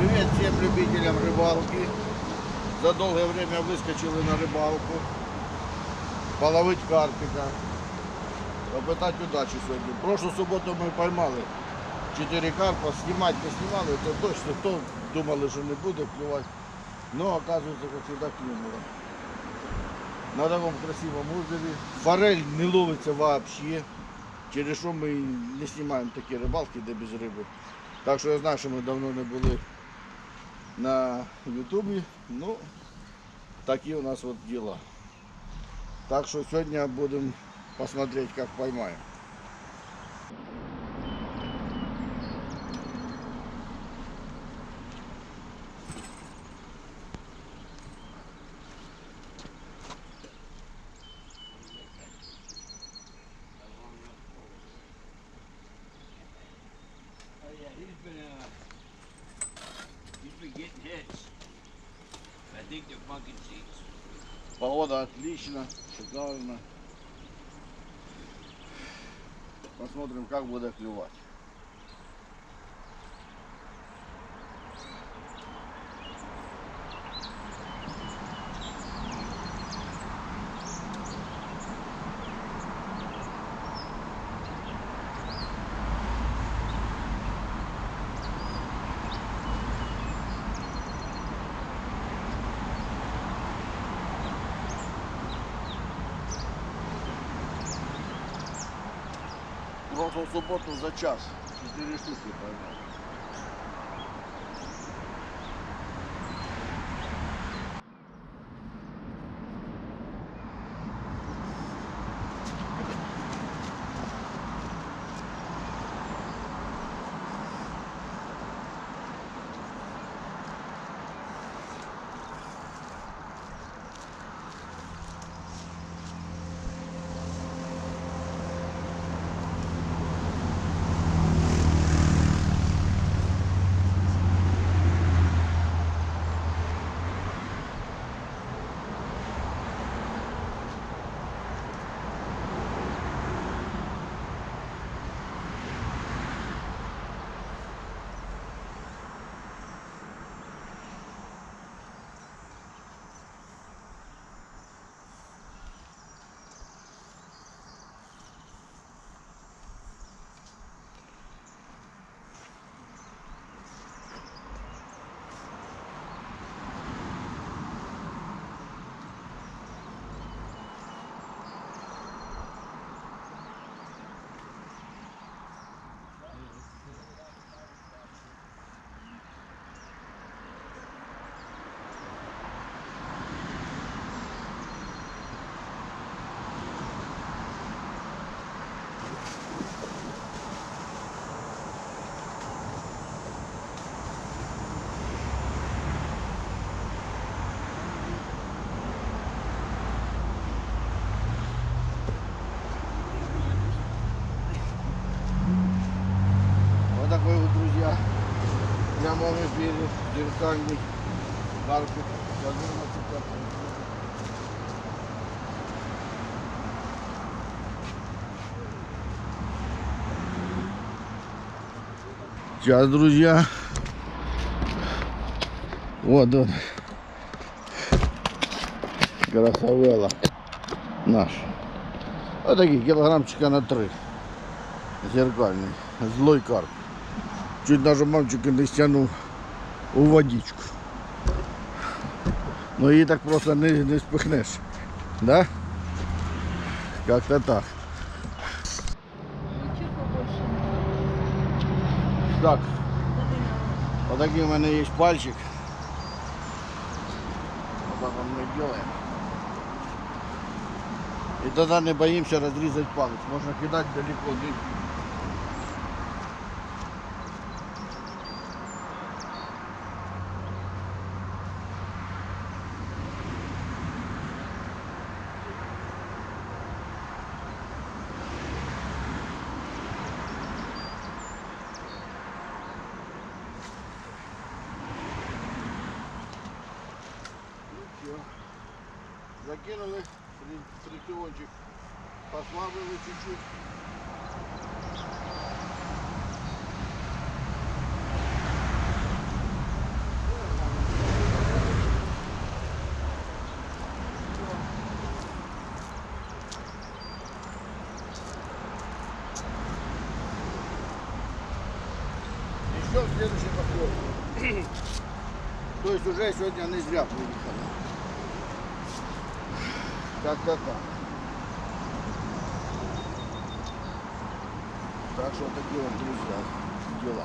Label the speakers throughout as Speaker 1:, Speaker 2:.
Speaker 1: Привет всем любителям рыбалки. За долгое время выскочили на рыбалку. Половить карпика. Попытать удачи сегодня. Прошлую субботу мы поймали 4 карпа. Снимать не снимали, это точно. То думали, что не буде клювать. Но оказывается, как всегда клюнуло. На таком красивом озере. Форель не ловится вообще. Через що ми не знімаємо такі рибалки, де без риби. Так що я знаю, що ми давно не були на Ютубі. Ну, такі у нас от діла. Так що сьогодні будемо посмотреть, як поймаємо. Погода отлично, шикарно. Посмотрим, как будет клювать. Прошлую субботу за час 4 штуки поймал. Вот такой вот, друзья, прямо в зеркальный. 14 карпик. Сейчас, друзья. Вот он. Красавела наш. Вот такие килограммчика на три. Зеркальний. Злой карп. Чуть даже мальчик не стянув у водичку. Ну її так просто не, не спихнеш. Да? Как-то так. Так, вот такой у меня есть пальчик. Вот так вот мы делаем. И тогда не боимся разрезать палец. Можно кидать далеко. закинули, притиончик послабили чуть-чуть. Еще следующий подход. То есть уже сегодня не зря приехала. Как-то так. Так что такие вот, друзья, дела.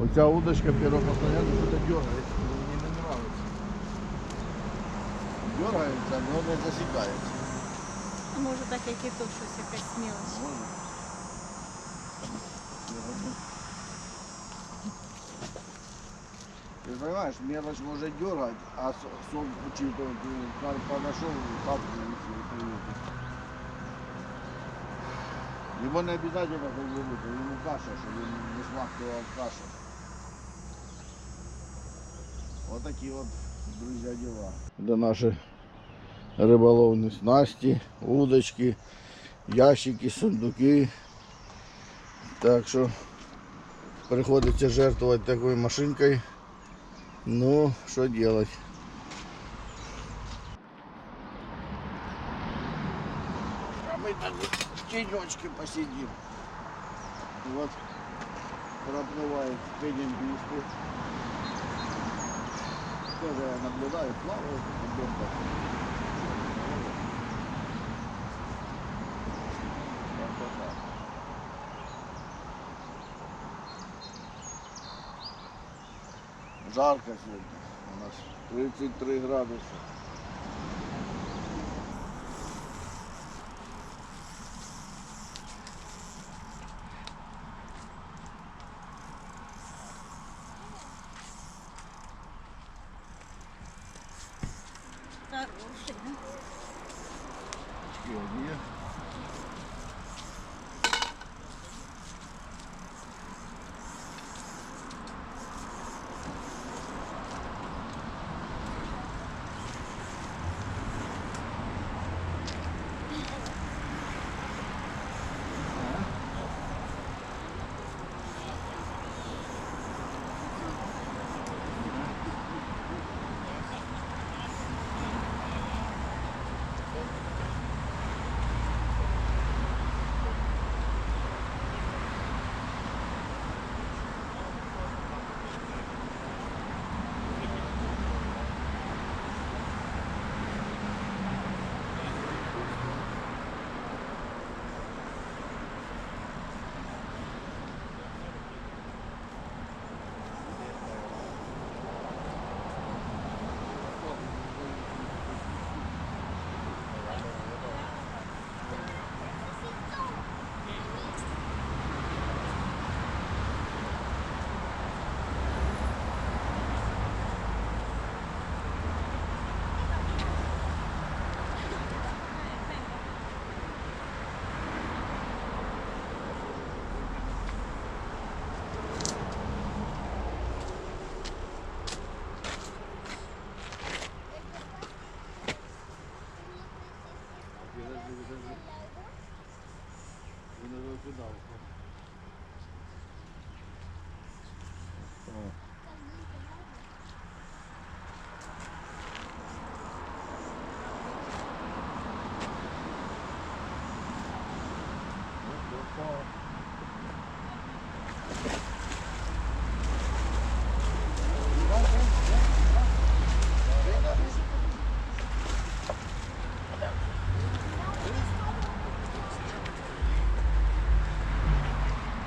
Speaker 1: Оця удочка перо постоянно что-то дергается, мне не нравится. Дергается, но не засікається.
Speaker 2: А може так, як і тут щось якась смілость.
Speaker 1: Може. Понимаешь, мелочь может дергать, а сон карп подошел, тапку Его не обязательно выпить, ему каша, чтобы он не смахивал кашу. Вот такие вот, друзья, дела. Это наши рыболовные снасти, удочки, ящики, сундуки. Так що приходиться жертвувати такою машинкою. Ну, що делать? А мы так в тенечке посидим. Вот проплывает пенинбисты. Тоже я наблюдаю, плавают. ребята. Как-то так. Жарко сегодня. У нас 33 градуса.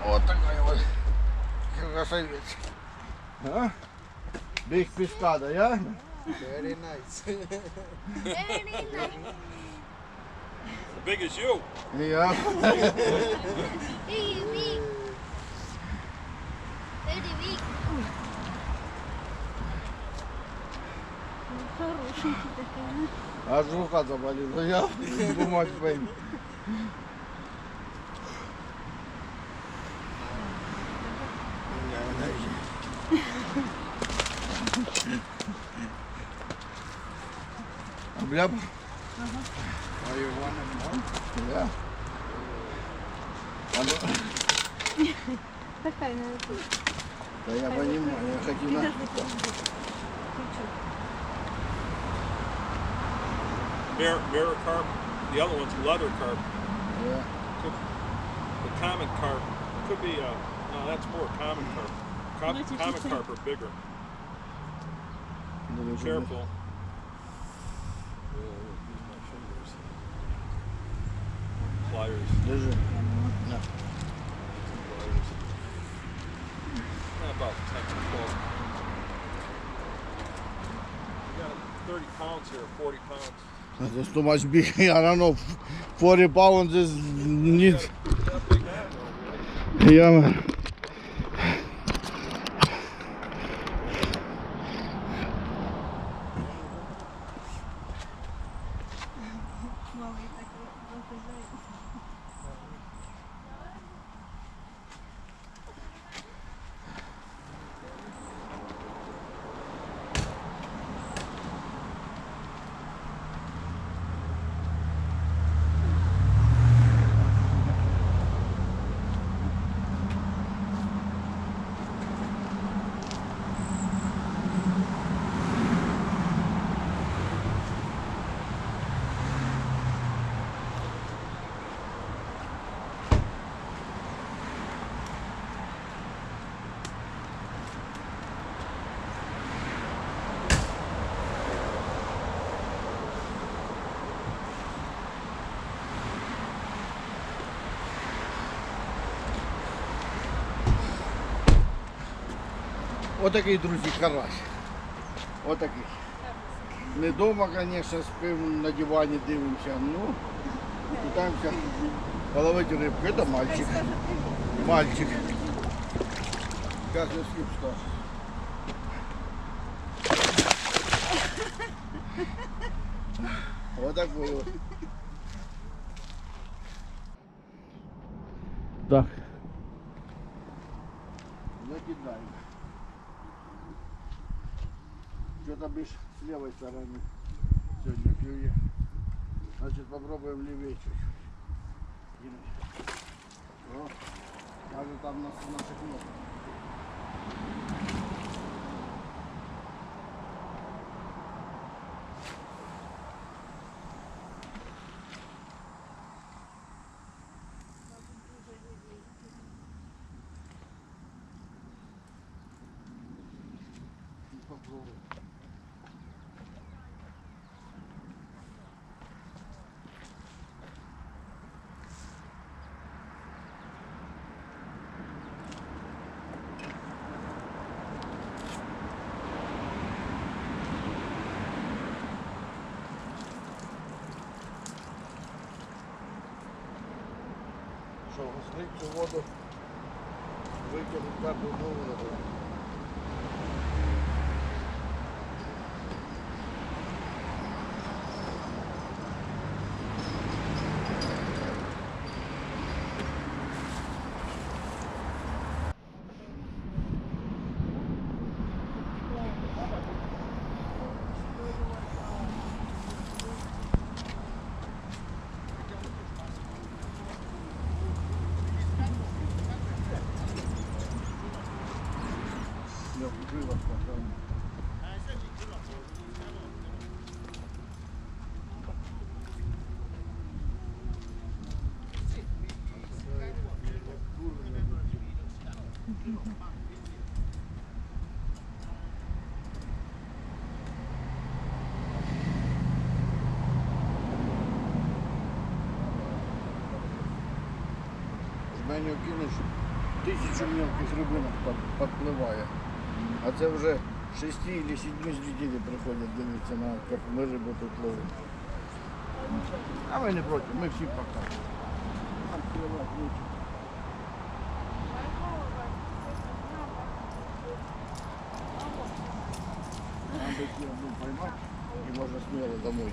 Speaker 1: Вот такой вот красавец. А? Бig пескада, я?
Speaker 3: Very nice.
Speaker 4: Big as you.
Speaker 1: Я.
Speaker 5: Very big. Very big.
Speaker 2: Хорошенький такий, а?
Speaker 1: Аж рука заболела. Я думать пойм. Бля.
Speaker 3: Are you one and one?
Speaker 1: Я. А ну,
Speaker 2: Така не тут.
Speaker 1: Да я понимаю, я хотел на...
Speaker 2: Підожди, підожди. Чуть-чуть.
Speaker 6: Bear, bear carp. The other one's leather carp.
Speaker 1: Я.
Speaker 6: The common carp could be a No, that's more common carp. Com-
Speaker 2: What did you
Speaker 6: common
Speaker 2: say?
Speaker 6: carp are bigger.
Speaker 1: Дуже
Speaker 6: Careful. pliers.
Speaker 1: It?
Speaker 6: No. About 10 to 12. 30 pounds here, 40 pounds.
Speaker 1: That's too much big. I don't know. 40 pounds is
Speaker 6: needs.
Speaker 1: Yeah, man. Отакий, друзі, карась. Отакий. Не вдома, звісно, спимо на дивані, дивимося. Ну, питаємося половити рибку. Це мальчик. Мальчик. Как же сліп став. Вот такой вот. Так. Закидаем. Что-то бишь с левой стороны сегодня клюет. Значит, попробуем левее чуть-чуть. Кинуть. О, даже там на, на шагнул. Що, цю воду, карту знову не Мене кинеш тисячу мілких рибинок подпливає. А це вже шесті или сідні дітей приходять дивитися на як ми рибу тут ловимо. А ми не проти, ми всі пока. Нам плювати нічого. Нам би ці одну поймати і можна сміло домой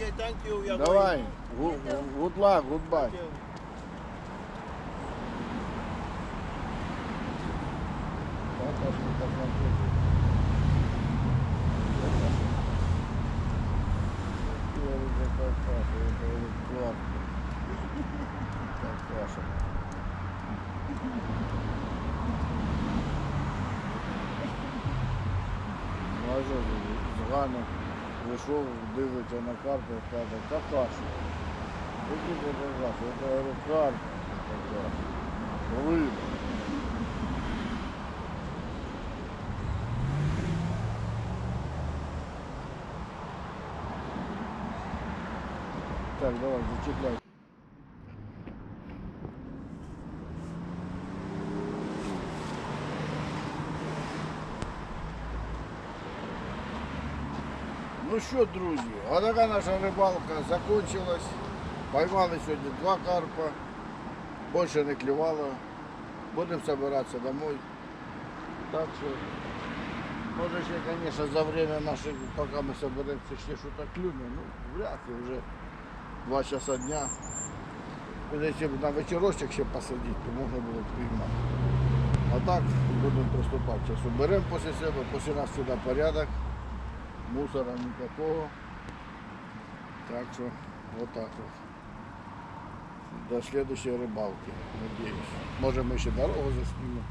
Speaker 5: Okay, thank you. Are
Speaker 1: Давай. Good, good luck, goodbye.
Speaker 5: Thank you.
Speaker 1: Може, згано вийшов, дивиться на карту каже, та каша. Які це говорю, карта. така. Риба. Так, давай, зачекай. Ну що, друзі, а така наша рибалка закончилась. Поймали сьогодні два карпа, більше не клювало. Будемо збиратися домой. Так що, може ще, звісно, за время наше, поки ми зберемося, ще щось клюне, ну, вряд ли вже два часа дня. Якщо б на вечорочок ще посадити, то можна було б піймати. А так будемо приступати. Зараз уберемо після себе, після нас сюди порядок мусора никакого. Так что вот так вот. До следующей рыбалки, надеюсь. Может мы еще дорогу заснимем.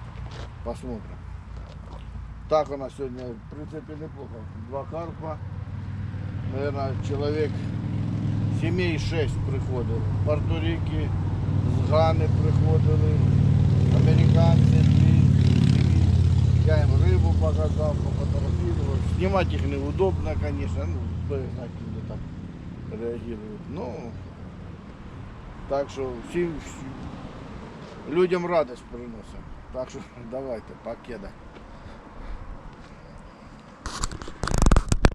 Speaker 1: Посмотрим. Так у нас сегодня, в принципе, неплохо. Два карпа. Наверное, человек семей шесть приходил. Порторики, з Гани приходили, американці дві. Я им рыбу показал. Снимать их неудобно, конечно, ну, знает, люди так реагируют. Ну, так что всем, людям радость приносим. Так что давайте, покеда.